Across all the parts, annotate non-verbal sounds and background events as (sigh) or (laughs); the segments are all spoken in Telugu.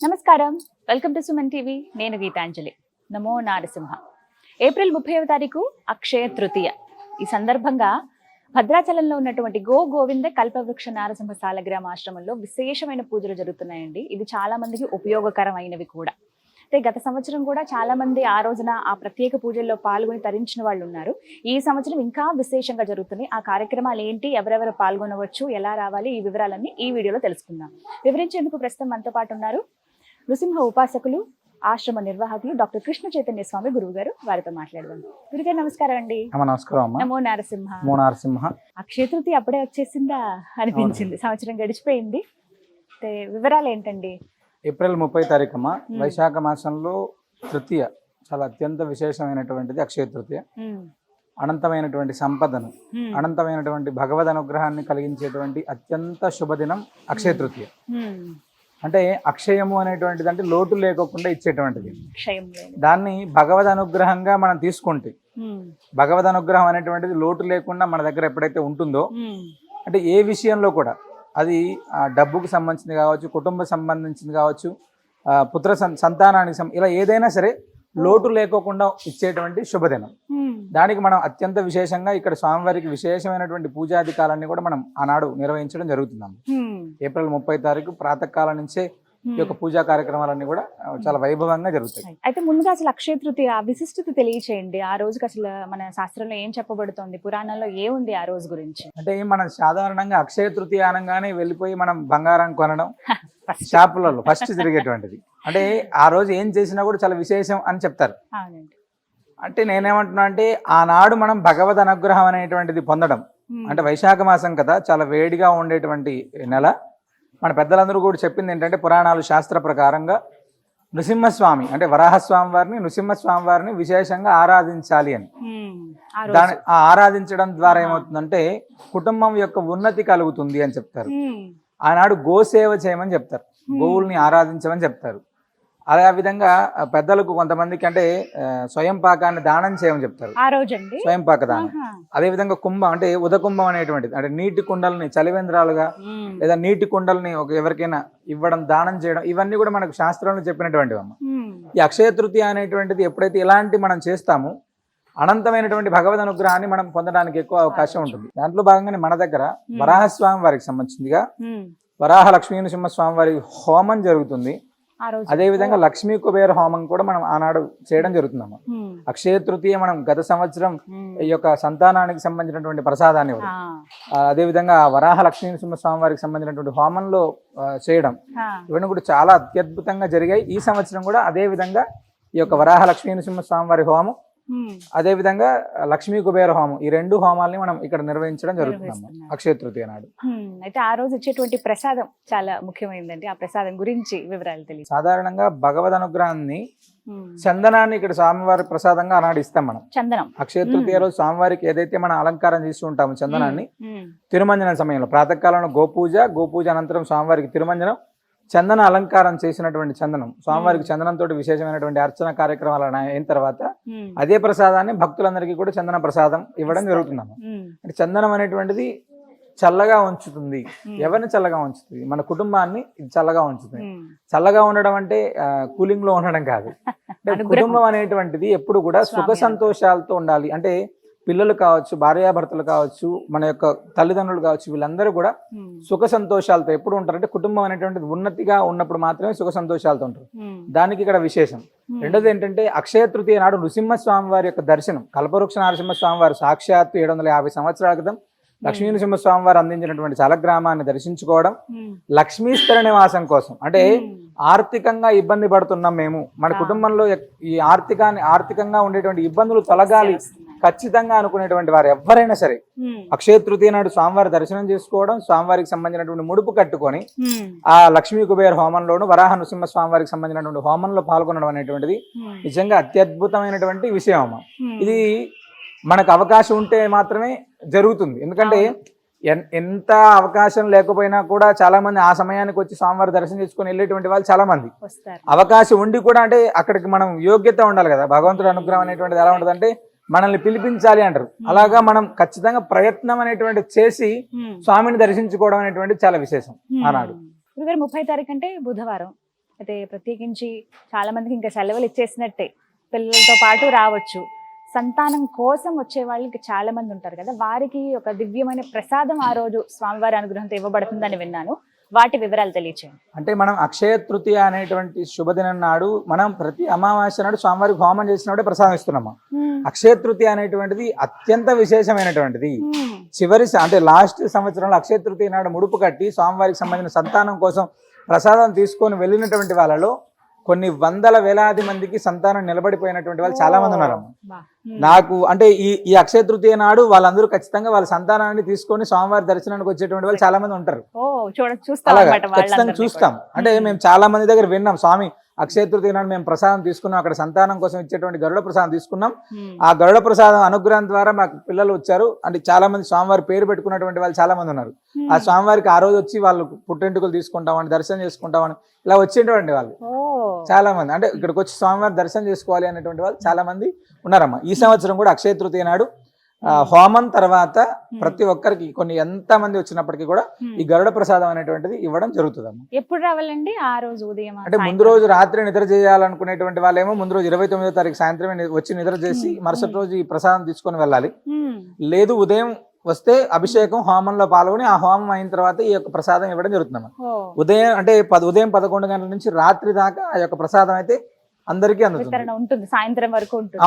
నమస్కారం. Welcome to Suman TV. నేను గీతాంజలి. నమో నారసింహ. ఏప్రిల్ ముప్పైవ తారీఖు అక్షయ తృతీయ. ఈ సందర్భంగా భద్రాచలంలో ఉన్నటువంటి గో గోవింద కల్పవృక్ష నారసింహ సాలగ్రామ ఆశ్రమంలో విశేషమైన పూజలు జరుగుతున్నాయండి. ఇది చాలా మందికి ఉపయోగకరమైనవి కూడా. అయితే గత సంవత్సరం కూడా చాలా మంది ఆ రోజున ఆ ప్రత్యేక పూజల్లో పాల్గొని తరించిన వాళ్ళు ఉన్నారు. ఈ సంవత్సరం ఇంకా విశేషంగా జరుగుతుంది ఆ కార్యక్రమాలు ఏంటి ఎవరెవరు పాల్గొనవచ్చు ఎలా రావాలి ఈ వివరాలన్నీ ఈ వీడియోలో తెలుసుకుందాం. వివరించేందుకు ప్రస్తుతం మనతో పాటు ఉన్నారు నృసింహ ఉపాసకులు ఆశ్రమ నిర్వాహకులు డాక్టర్ కృష్ణ చైతన్య స్వామి గురువు గారు వారితో మాట్లాడదాం. గురుగారు నమస్కారం అండి. నమస్కారం నమో నరసింహ. అక్షయ తృతీయ అప్పుడే వచ్చేసిందా అనిపించింది. సంవత్సరం గడిచిపోయింది. వివరాలు ఏంటండి? ఏప్రిల్ ముప్పై తారీఖు అమ్మ వైశాఖ మాసంలో తృతీయ. చాలా అత్యంత విశేషమైనటువంటిది అక్షయ తృతీయ. అనంతమైనటువంటి సంపదను అనంతమైనటువంటి భగవద్ అనుగ్రహాన్ని కలిగించేటువంటి అత్యంత శుభదినం అక్షయ తృతీయ. అంటే అక్షయము అనేటువంటిది అంటే లోటు లేకోకుండా ఇచ్చేటువంటిది. దాన్ని భగవద్ అనుగ్రహంగా మనం తీసుకుంటే భగవద్ అనుగ్రహం అనేటువంటిది లోటు లేకుండా మన దగ్గర ఎప్పుడైతే ఉంటుందో అంటే ఏ విషయంలో కూడా అది ఆ, డబ్బుకు సంబంధించింది కావచ్చు కుటుంబ సంబంధించింది కావచ్చు ఆ, పుత్ర సంతానానికి ఇలా ఏదైనా సరే లోటు లేకోకుండా ఇచ్చేటువంటి శుభదినం. దానికి మనం అత్యంత విశేషంగా ఇక్కడ స్వామివారికి విశేషమైనటువంటి పూజాధికారాన్ని కూడా మనం ఆనాడు నిర్వహించడం జరుగుతున్నాం ఏప్రిల్ ముప్పై తారీఖు ప్రాతకాలం నుంచే ఈ యొక్క పూజా కార్యక్రమాలన్నీ కూడా చాలా వైభవంగా జరుగుతాయి. అయితే ముందుగా అసలు అక్షయ తృతీయ ఆ విశిష్టత తెలియచేయండి. ఆ రోజుకి అసలు మన శాస్త్రంలో ఏం చెప్పబడుతోంది? పురాణంలో ఏముంది ఆ రోజు గురించి? అంటే మనం సాధారణంగా అక్షయ తృతీయ అనగానే వెళ్ళిపోయి మనం బంగారం కొనడం. (laughs) షాపులలో ఫస్ట్ తిరిగేటువంటిది అంటే ఆ రోజు ఏం చేసినా కూడా చాలా విశేషం అని చెప్తారు. అంటే నేనేమంటున్నా అంటే ఆనాడు మనం భగవద్ అనుగ్రహం అనేటువంటిది పొందడం అంటే వైశాఖ మాసం కదా చాలా వేడిగా ఉండేటువంటి నెల. మన పెద్దలందరూ కూడా చెప్పింది ఏంటంటే పురాణాలు శాస్త్ర ప్రకారంగా నృసింహస్వామి అంటే వరాహస్వామి వారిని నృసింహస్వామి వారిని విశేషంగా ఆరాధించాలి అని. దాని ఆ ఆరాధించడం ద్వారా ఏమవుతుందంటే కుటుంబం యొక్క ఉన్నతి కలుగుతుంది అని చెప్తారు. ఆనాడు గోసేవ చేయమని చెప్తారు. గోవుల్ని ఆరాధించమని చెప్తారు. అదే ఆ విధంగా పెద్దలకు కొంతమందికి అంటే స్వయం పాకాన్ని దానం చేయమని చెప్తారు. ఆ రోజండి. స్వయం పాక దానం. అదే విధంగా కుంభం అంటే ఉదకుంభం అనేటువంటిది. అంటే నీటి కుండల్ని చలివేంద్రాలుగా లేదా నీటి కుండల్ని ఒక ఎవరికైనా ఇవ్వడం దానం చేయడం ఇవన్నీ కూడా మనకు శాస్త్రంలో చెప్పినటువంటివి అమ్మ ఈ అక్షయ తృతీయ అనేటువంటిది ఎప్పుడైతే ఇలాంటి మనం చేస్తామో అనంతమైనటువంటి భగవద్ అనుగ్రహాన్ని మనం పొందడానికి ఎక్కువ అవకాశం ఉంటుంది. దాంట్లో భాగంగానే మన దగ్గర వరాహస్వామి వారికి సంబంధించిందిగా వరాహ లక్ష్మీ నృసింహ స్వామి వారి హోమం జరుగుతుంది. అదే విధంగా లక్ష్మీ కుబేర హోమం కూడా మనం ఆనాడు చేయడం జరుగుతుందమ్మ. అక్షయ తృతీయ మనం గత సంవత్సరం ఈ యొక్క సంతానానికి సంబంధించినటువంటి ప్రసాదాన్ని ఇవ్వడం ఆ, అదేవిధంగా వరాహ లక్ష్మీ నృసింహ స్వామి వారికి సంబంధించినటువంటి హోమంలో చేయడం. ఇవన్నీ కూడా చాలా అత్యద్భుతంగా జరిగాయి. ఈ సంవత్సరం కూడా అదే విధంగా ఈ యొక్క వరాహ లక్ష్మీ నృసింహ స్వామి వారి హోమం అదే విధంగా లక్ష్మీ కుబేర హోమం ఈ రెండు హోమాల్ని మనం ఇక్కడ నిర్వహించడం జరుగుతుంది నిర్వహిస్తున్నారు. అక్షయ తృతీయ నాడు. అయితే ఆ రోజు ఇచ్చేటువంటి ప్రసాదం చాలా ముఖ్యమైనదండి ఆ ప్రసాదం గురించి వివరాలు తెలియదు సాధారణంగా భగవద్ అనుగ్రహాన్ని చందనాన్ని ఇక్కడ స్వామివారి ప్రసాదంగా ఆనాడు ఇస్తాం మనం. చందనం. అక్షయ తృతీయ రోజు స్వామివారికి ఏదైతే మనం అలంకారం చేస్తూ ఉంటామో చందనాన్ని తిరుమంజనం సమయంలో ప్రాతకాలంలో గోపూజ గోపూజ అనంతరం స్వామివారికి తిరుమంజనం చందన అలంకారం చేసినటువంటి చందనం. స్వామివారికి చందనంతో విశేషమైనటువంటి అర్చన కార్యక్రమాలు అయిన తర్వాత అదే ప్రసాదాన్ని భక్తులందరికీ కూడా చందన ప్రసాదం ఇవ్వడం జరుగుతుందమ్మ. ఉమ్, అంటే చందనం అనేటువంటిది చల్లగా ఉంచుతుంది. ఎవరిని చల్లగా ఉంచుతుంది? మన కుటుంబాన్ని ఇది చల్లగా ఉంచుతుంది. చల్లగా ఉండడం అంటే కూలింగ్లో ఉండడం కాదు. (laughs) కుటుంబం అనేటువంటిది ఎప్పుడు కూడా సుఖ సంతోషాలతో ఉండాలి. అంటే పిల్లలు కావచ్చు భార్యాభర్తలు కావచ్చు మన యొక్క తల్లిదండ్రులు కావచ్చు వీళ్ళందరూ కూడా సుఖ సంతోషాలతో ఎప్పుడు ఉంటారంటే కుటుంబం అనేటువంటిది ఉన్నతిగా ఉన్నప్పుడు మాత్రమే సుఖ సంతోషాలతో ఉంటారు. దానికి ఇక్కడ విశేషం. రెండోది ఏంటంటే అక్షయ తృతీయ నాడు నృసింహస్వామి వారి యొక్క దర్శనం కల్పవృక్ష నరసింహస్వామి వారు సాక్షాత్తు ఏడు వందల యాభై సంవత్సరాల క్రితం లక్ష్మీ నరసింహస్వామి వారు అందించినటువంటి చలగ్రామాన్ని దర్శించుకోవడం ఉమ్, లక్ష్మీస్తర నివాసం కోసం. అంటే ఆర్థికంగా ఇబ్బంది పడుతున్నాం మేము. మన. కుటుంబంలో ఈ ఆర్థికాన్ని ఆర్థికంగా ఉండేటువంటి ఇబ్బందులు తొలగాలి. ఖచ్చితంగా అనుకునేటువంటి వారు ఎవరైనా సరే అక్షయ తృతీయ నాడు స్వామివారి దర్శనం చేసుకోవడం స్వామివారికి సంబంధించినటువంటి ముడుపు కట్టుకొని ఆ లక్ష్మీ కుబేర హోమంలోను వరాహ నృసింహ స్వామివారికి సంబంధించినటువంటి హోమంలో పాల్గొనడం అనేటువంటిది నిజంగా అత్యద్భుతమైనటువంటి విషయం. ఇది మనకు అవకాశం ఉంటే మాత్రమే జరుగుతుంది. ఎందుకంటే ఎంత అవకాశం లేకపోయినా కూడా చాలా మంది ఆ సమయానికి వచ్చి స్వామివారి దర్శనం చేసుకుని వెళ్ళేటువంటి వాళ్ళు చాలా మంది అవకాశం ఉండి కూడా అంటే అక్కడికి మనం యోగ్యత ఉండాలి కదా. భగవంతుడు అనుగ్రహం అనేటువంటిది ఎలా ఉంటుంది అంటే మనల్ని పిలిపించాలి అంటారు. అలాగా మనం ఖచ్చితంగా ప్రయత్నం అనేటువంటి చేసి స్వామిని దర్శించుకోవడం అనేటువంటి చాలా విశేషం. ఆనాడు. గురుగారు ముప్పై తారీఖు అంటే బుధవారం. అయితే ప్రత్యేకించి చాలా మందికి ఇంకా సెలవులు ఇచ్చేసినట్టే. పిల్లలతో పాటు రావచ్చు. సంతానం కోసం వచ్చే వాళ్ళు ఇంకా చాలా మంది ఉంటారు కదా. వారికి ఒక దివ్యమైన ప్రసాదం ఆ రోజు స్వామివారి అనుగ్రహంతో ఇవ్వబడుతుందని విన్నాను. వాటి వివరాలు తెలియచేయండి. అంటే మనం అక్షయ తృతీయ అనేటువంటి శుభదినం నాడు మనం ప్రతి అమావాస్య నాడు స్వామివారికి హోమం చేసినప్పుడే ప్రసాదం ఇస్తున్నాము. అక్షయ తృతీయ అనేటువంటిది అత్యంత విశేషమైనటువంటిది. చివరి అంటే లాస్ట్ సంవత్సరంలో అక్షయ తృతీయ నాడు ముడుపు కట్టి స్వామివారికి సంబంధించిన సంతానం కోసం ప్రసాదం తీసుకొని వెళ్ళినటువంటి వాళ్ళలో కొన్ని వందల వేలాది మందికి సంతానం నిలబడిపోయినటువంటి వాళ్ళు చాలా మంది ఉన్నారు. నాకు అంటే ఈ ఈ అక్షయ తృతీయ నాడు వాళ్ళందరూ ఖచ్చితంగా వాళ్ళ సంతానాన్ని తీసుకొని స్వామివారి దర్శనానికి వచ్చేటువంటి వాళ్ళు చాలా మంది ఉంటారు ఓ చూడ చూస్తాం ఖచ్చితంగా. అంటే. మేము చాలా మంది దగ్గర విన్నాం స్వామి అక్షయ తృతీయ నాడు మేము ప్రసాదం తీసుకున్నాం. అక్కడ సంతానం కోసం ఇచ్చేటువంటి గరుడ ప్రసాదం తీసుకున్నాం. ఆ గరుడ ప్రసాదం అనుగ్రహం ద్వారా మాకు పిల్లలు వచ్చారు. అంటే చాలా మంది స్వామివారి పేరు పెట్టుకున్నటువంటి వాళ్ళు చాలా మంది ఉన్నారు ఆ. స్వామివారికి ఆ రోజు వచ్చి వాళ్ళు పుట్టెంటుకలు తీసుకుంటామని దర్శనం చేసుకుంటామని ఇలా వచ్చేటువంటి వాళ్ళు. చాలా మంది అంటే ఇక్కడికి వచ్చి స్వామివారి దర్శనం చేసుకోవాలి అనేటువంటి వాళ్ళు చాలా మంది ఉన్నారమ్మా. ఈ సంవత్సరం కూడా అక్షయ తృతీయ నాడు హోమం తర్వాత ప్రతి ఒక్కరికి కొన్ని ఎంత మంది వచ్చినప్పటికీ కూడా మ్మ్. ఈ గరుడ ప్రసాదం అనేటువంటిది ఇవ్వడం జరుగుతుందమ్మా. ఎప్పుడు రావాలండి? ఆ రోజు ఉదయం అంటే ముందు రోజు రాత్రి నిద్ర చేయాలనుకునేటువంటి వాళ్ళేమో ముందు రోజు ఇరవై తొమ్మిదో తారీఖు సాయంత్రమే వచ్చి నిద్ర చేసి. మరుసటి రోజు ఈ ప్రసాదం తీసుకొని వెళ్ళాలి. లేదు ఉదయం వస్తే అభిషేకం హోమంలో పాల్గొని ఆ హోమం అయిన తర్వాత ఈ యొక్క ప్రసాదం ఇవ్వడం జరుగుతుందమ్మా. ఓ. ఉదయం అంటే ఉదయం పదకొండు గంటల నుంచి రాత్రి దాకా ఆ యొక్క ప్రసాదం అయితే అందరికీ వితరణ ఉంటుంది సాయంత్రం వరకు ఉంటుంది.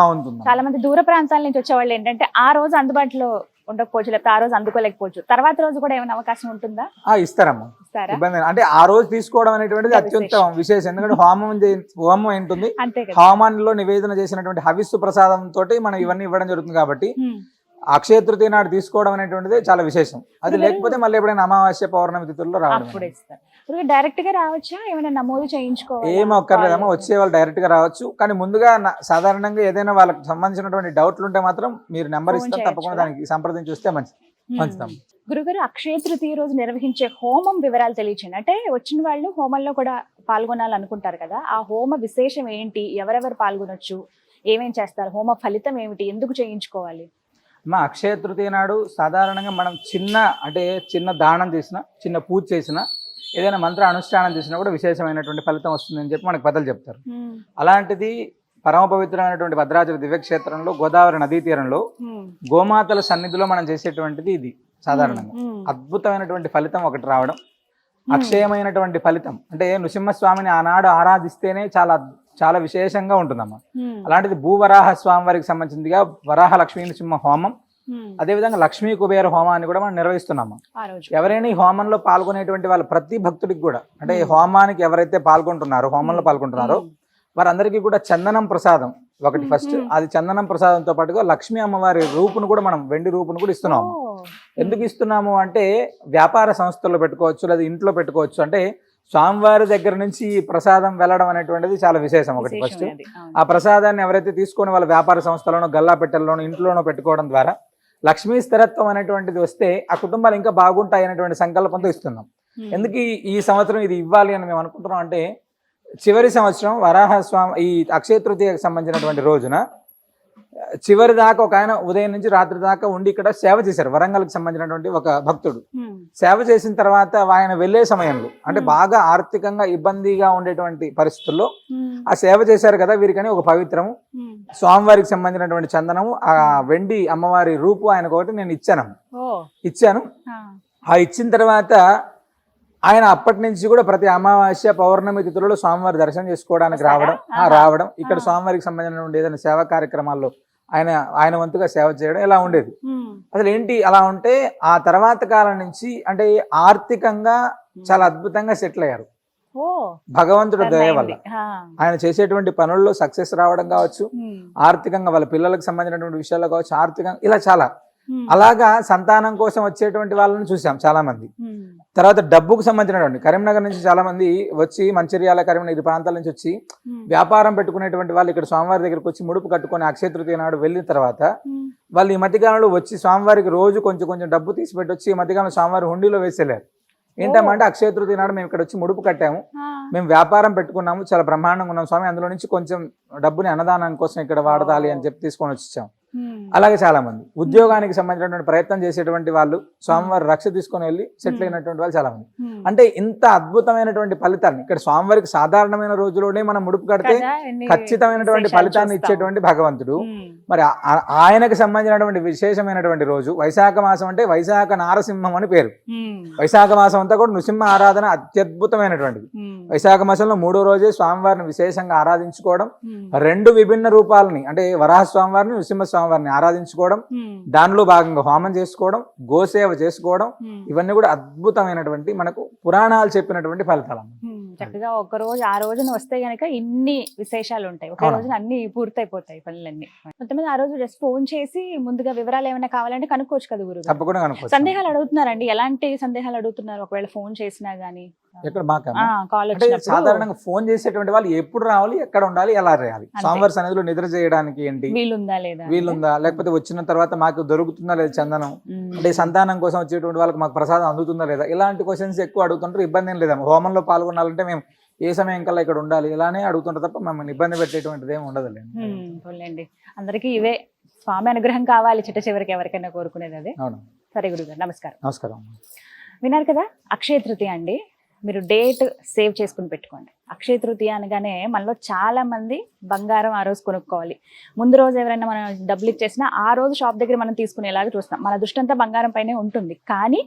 చాలా మంది దూర ప్రాంతాల నుంచి వచ్చే వాళ్ళు ఏంటంటే ఆ రోజు అందుబాటులో ఉండకపోవచ్చు లేకపోతే ఆ రోజు అందుకోలేకపోవచ్చు. తర్వాత రోజు కూడా ఏమైనా అవకాశం ఉంటుందా? ఆ ఇస్తారమ్మా. ఇస్తారా? ఇబ్బంది. అంటే ఆ రోజు తీసుకోవడం అనేటువంటిది ఇంకా అత్యుత్తమం విశేషం. ఎందుకంటే హోమం హోమం ఏంటుంది? హోమాన్లో నివేదన చేసినటువంటి హవిస్సు ప్రసాదం తోటి మనం ఇవన్నీ ఇవ్వడం జరుగుతుంది కాబట్టి. అక్షయ తృతీయ నాడు తీసుకోవడం అనేటువంటిది చాలా విశేషం. అది లేకపోతే మళ్ళీ ఎప్పుడైనా అమావాస్య పౌర్ణమి తిథుల్లో రావడం ఇప్పుడు డైరెక్ట్గా రావచ్చా? ఏమైనా నమోదు చేయించుకోవాలి? ఏం అక్కర్లేదమ్మా వచ్చే వాళ్ళు డైరెక్ట్గా రావచ్చు. కానీ ముందుగా సాధారణంగా ఏదైనా వాళ్ళకి సంబంధించినటువంటి డౌట్లు ఉంటే మాత్రం మీరు నెంబర్ ఇస్తాం తప్పకుండా? దానికి సంప్రదించి వస్తే మంచిది గురుగారు అక్షయ తృతీయ రోజు నిర్వహించే హోమం వివరాలు తెలియచేయండి. అంటే వచ్చిన వాళ్ళు హోమంలో కూడా పాల్గొనాలనుకుంటారు కదా? ఆ హోమ విశేషం ఏంటి? ఎవరెవరు పాల్గొనొచ్చు? ఏమేం చేస్తారు? హోమ ఫలితం ఏమిటి? ఎందుకు చేయించుకోవాలి? మా అక్షయ తృతీయ నాడు సాధారణంగా మనం చిన్న అంటే చిన్న దానం చేసిన చిన్న పూజ చేసిన ఏదైనా మంత్ర అనుష్ఠానం చేసినా కూడా విశేషమైనటువంటి ఫలితం వస్తుందని చెప్పి మనకు పెద్దలు చెప్తారు. అలాంటిది పరమ పవిత్రమైనటువంటి భద్రాచల దివ్యక్షేత్రంలో గోదావరి నదీ తీరంలో గోమాతల సన్నిధిలో మనం చేసేటువంటిది ఇది సాధారణంగా. అద్భుతమైనటువంటి ఫలితం ఒకటి రావడం అక్షయమైనటువంటి ఫలితం. అంటే నృసింహస్వామిని ఆనాడు ఆరాధిస్తేనే చాలా చాలా విశేషంగా ఉంటుందమ్మా. అలాంటిది భూవరాహ స్వామి వారికి సంబంధించిగా వరాహ లక్ష్మీ నృసింహ హోమం అదేవిధంగా లక్ష్మీ కుబేర హోమాన్ని కూడా మనం నిర్వహిస్తున్నాము. ఎవరైనా ఈ హోమంలో పాల్గొనేటువంటి వాళ్ళ ప్రతి భక్తుడికి కూడా అంటే ఈ హోమానికి ఎవరైతే పాల్గొంటున్నారో హోమంలో పాల్గొంటున్నారో వారందరికీ కూడా చందనం ప్రసాదం ఒకటి ఫస్ట్. అది చందనం ప్రసాదంతో పాటుగా లక్ష్మీ అమ్మవారి రూపును కూడా మనం వెండి రూపును కూడా ఇస్తున్నాము. ఎందుకు ఇస్తున్నాము అంటే వ్యాపార సంస్థల్లో పెట్టుకోవచ్చు లేదా ఇంట్లో పెట్టుకోవచ్చు అంటే స్వామివారి దగ్గర నుంచి ఈ ప్రసాదం వెళ్ళడం అనేటువంటిది చాలా విశేషం ఒకటి ఫస్ట్. ఆ ప్రసాదాన్ని ఎవరైతే తీసుకొని వాళ్ళ వ్యాపార సంస్థలోనో గల్లా పెట్టెల్లోనో ఇంట్లోనో పెట్టుకోవడం ద్వారా లక్ష్మీ స్థిరత్వం అనేటువంటిది వస్తే ఆ కుటుంబాలు ఇంకా బాగుంటాయి అనేటువంటి సంకల్పంతో ఇస్తున్నాం. ఎందుకు ఈ- సంవత్సరం ఇది ఇవ్వాలి అని మేము అనుకుంటున్నాం అంటే చివరి సంవత్సరం వరాహ స్వామి ఈ అక్షయ తృతీయకు సంబంధించినటువంటి రోజున చివరి దాకా ఒక ఆయన ఉదయం నుంచి రాత్రి దాకా ఉండి ఇక్కడ సేవ చేశారు వరంగల్కి సంబంధించినటువంటి ఒక భక్తుడు. సేవ చేసిన తర్వాత ఆయన వెళ్ళే సమయంలో అంటే. బాగా ఆర్థికంగా ఇబ్బందిగా ఉండేటువంటి పరిస్థితుల్లో. ఆ సేవ చేశారు కదా వీరికని ఒక పవిత్రము. స్వామివారికి సంబంధించినటువంటి చందనము ఆ వెండి అమ్మవారి రూపు ఆయనకు ఒకటి నేను ఇచ్చాను ఇచ్చాను ఆ. ఇచ్చిన తర్వాత ఆయన అప్పటి నుంచి కూడా ప్రతి అమావాస్య పౌర్ణమి తిథులలో స్వామివారి దర్శనం చేసుకోవడానికి? రావడం. రావడం ఇక్కడ. స్వామివారికి సంబంధించినటువంటి ఏదైనా సేవా కార్యక్రమాల్లో ఆయన ఆయన వంతుగా సేవ చేయడం ఇలా ఉండేది. అసలు ఏంటి అలా ఉంటే ఆ తర్వాత కాలం నుంచి అంటే ఆర్థికంగా చాలా అద్భుతంగా సెటిల్ అయ్యారు భగవంతుడి దయ వల్ల. ఆయన చేసేటువంటి పనుల్లో సక్సెస్ రావడం కావచ్చు. ఆర్థికంగా వాళ్ళ పిల్లలకు సంబంధించినటువంటి విషయాల్లో కావచ్చు ఆర్థికంగా ఇలా చాలా. అలాగా సంతానం కోసం వచ్చేటువంటి వాళ్ళని చూసాం చాలా మంది. తర్వాత డబ్బుకు సంబంధించినటువంటి కరీంనగర్ నుంచి చాలా మంది వచ్చి మంచిర్యాల కరీంనగర్ ప్రాంతాల నుంచి వచ్చి. వ్యాపారం పెట్టుకునేటువంటి వాళ్ళు ఇక్కడ స్వామివారి దగ్గరికి వచ్చి ముడుపు కట్టుకొని అక్షయ తృతీయ నాడు వెళ్ళిన తర్వాత. వాళ్ళు ఈ మధ్యకాలంలో వచ్చి స్వామివారికి రోజు కొంచెం కొంచెం డబ్బు తీసి పెట్టి వచ్చి ఈ మధ్యకాలంలో స్వామివారి హుండీలో వేసేలేరు ఏంటంటే అక్షయ తృతీయ నాడు మేము ఇక్కడ వచ్చి ముడుపు కట్టాము. మేము వ్యాపారం పెట్టుకున్నాము చాలా బ్రహ్మాండంగా ఉన్నాం స్వామి అందులో నుంచి కొంచెం డబ్బుని అన్నదానం కోసం ఇక్కడ వాడదాలి అని చెప్పి తీసుకొని వచ్చి ఇచ్చాం అలాగే చాలా మంది ఉద్యోగానికి సంబంధించినటువంటి ప్రయత్నం చేసేటువంటి వాళ్ళు స్వామివారి రక్ష తీసుకొని వెళ్ళి సెటిల్ అయినటువంటి వాళ్ళు చాలా మంది అంటే ఇంత అద్భుతమైనటువంటి ఫలితాన్ని ఇక్కడ స్వామివారికి సాధారణమైన రోజులోనే మనం ముడుపు కడితే ఖచ్చితమైనటువంటి ఫలితాన్ని ఇచ్చేటువంటి భగవంతుడు. మరి ఆయనకు సంబంధించినటువంటి విశేషమైనటువంటి రోజు వైశాఖ మాసం అంటే వైశాఖ నారసింహం అని పేరు. వైశాఖ మాసం అంతా కూడా నృసింహ ఆరాధన అత్యద్భుతమైనటువంటిది. వైశాఖ మాసంలో మూడో రోజే స్వామివారిని విశేషంగా ఆరాధించుకోవడం. రెండు విభిన్న రూపాలని అంటే వరాహ స్వామివారిని నృసింహ స్వామివారిని ఆరాధించుకోవడం దానిలో భాగంగా హోమం చేసుకోవడం గోసేవ చేసుకోవడం ఇవన్నీ కూడా అద్భుతమైనటువంటి మనకు పురాణాలు చెప్పినటువంటి ఫలితాలు చక్కగా ఒక రోజు ఆ రోజున వస్తే గనక ఇన్ని విశేషాలు ఉంటాయి. ఒక. రోజున అన్ని పూర్తయిపోతాయి పనులన్నీ. మొత్తం ఆ రోజు జస్ట్ ఫోన్ చేసి ముందుగా వివరాలు ఏమైనా కావాలంటే కనుక్కోవచ్చు కదా గురువు తప్పకుండా సందేహాలు అడుగుతున్నారండి. ఎలాంటి సందేహాలు అడుగుతున్నారు? ఒకవేళ ఫోన్ చేసినా గానీ. ఎక్కడ మాకు సాధారణంగా ఫోన్ చేసేటువంటి వాళ్ళు ఎప్పుడు రావాలి ఎక్కడ ఉండాలి ఎలా అంతే. స్వామివారి సన్నిధిలో నిద్ర చేయడానికి ఏంటి? వీలుందా లేదా? వీలుందా? లేకపోతే వచ్చిన తర్వాత మాకు దొరుకుతుందా లేదా చందనం. అంటే సంతానం కోసం వచ్చేటువంటి వాళ్ళకి మాకు ప్రసాదం అందుతుందా లేదా? ఇలాంటి క్వశ్చన్స్ ఎక్కువ అడుగుతుంటారు ఇబ్బంది ఏం లేదా హోమంలో పాల్గొనాలంటే మేము ఏ సమయం కల్లా ఇక్కడ ఉండాలి ఇలానే అడుగుతుంటారు తప్ప మమ్మల్ని ఇబ్బంది పెట్టేటువంటిది ఏమి ఉండదులేండి. పోన్లేండి. అందరికీ ఇవే స్వామి అనుగ్రహం కావాలి చిట్ట చివరికి ఎవరికైనా కోరుకునేది అదే. సరే గురుగారు నమస్కారం. నమస్కారం. విన్నారు కదా అక్షయ తృతీయ అండి. మీరు డేట్ సేవ్ చేసుకుని పెట్టుకోండి. అక్షయ తృతీయ అనగానే మనలో చాలా మంది బంగారం ఆ రోజు కొనుక్కోవాలి. ముందు రోజు ఎవరైనా మనం డబ్బులు ఇచ్చేసినా ఆ రోజు షాప్ దగ్గర మనం తీసుకునేలాగా చూస్తాం మన దృష్టి అంతా బంగారం పైనే ఉంటుంది. కానీ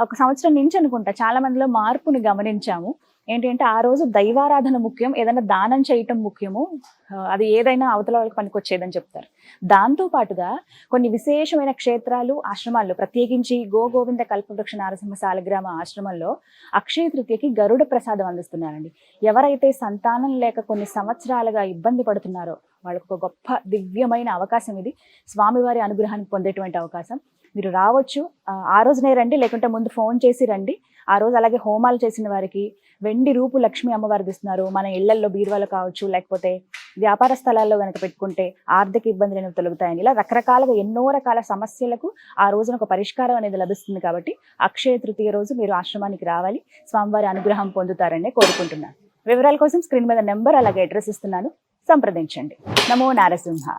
ఒక సంవత్సరం నుంచి అనుకుంటా చాలా మందిలో మార్పుని గమనించాము. ఏంటంటే ఆ రోజు దైవారాధన ముఖ్యం ఏదైనా దానం చేయటం ముఖ్యము. అది ఏదైనా అవతల వాళ్ళకి పనికొచ్చేదని చెప్తారు. దాంతో పాటుగా కొన్ని విశేషమైన క్షేత్రాలు ఆశ్రమాల్లో ప్రత్యేకించి గో గోవింద కల్పవృక్ష నారసింహ సాలగ్రామ ఆశ్రమంలో అక్షయ తృతీయకి గరుడ ప్రసాదం అందిస్తున్నారండి. ఎవరైతే సంతానం లేక కొన్ని సంవత్సరాలుగా ఇబ్బంది పడుతున్నారో వాళ్ళకు ఒక గొప్ప దివ్యమైన అవకాశం ఇది. స్వామివారి అనుగ్రహాన్ని పొందేటువంటి అవకాశం. మీరు రావచ్చు ఆ, రోజునే రండి లేకుంటే ముందు ఫోన్ చేసి రండి. ఆ రోజు అలాగే హోమాలు చేసిన వారికి వెండి రూపు లక్ష్మి అమ్మవారు ఇస్తున్నారు మన ఇళ్ళల్లో బీరువాలు కావచ్చు లేకపోతే వ్యాపార స్థలాల్లో కనుక పెట్టుకుంటే ఆర్థిక ఇబ్బంది ఇబ్బందులు అనేవి తొలగుతాయని ఇలా రకరకాలుగా ఎన్నో రకాల సమస్యలకు ఆ రోజున ఒక పరిష్కారం అనేది లభిస్తుంది కాబట్టి అక్షయ తృతీయ రోజు మీరు ఆశ్రమానికి రావాలి. స్వామివారి అనుగ్రహం పొందుతారని కోరుకుంటున్నాను. వివరాల కోసం స్క్రీన్ మీద నెంబర్ అలాగే అడ్రస్ ఇస్తున్నాను. సంప్రదించండి. నమో నారసింహ.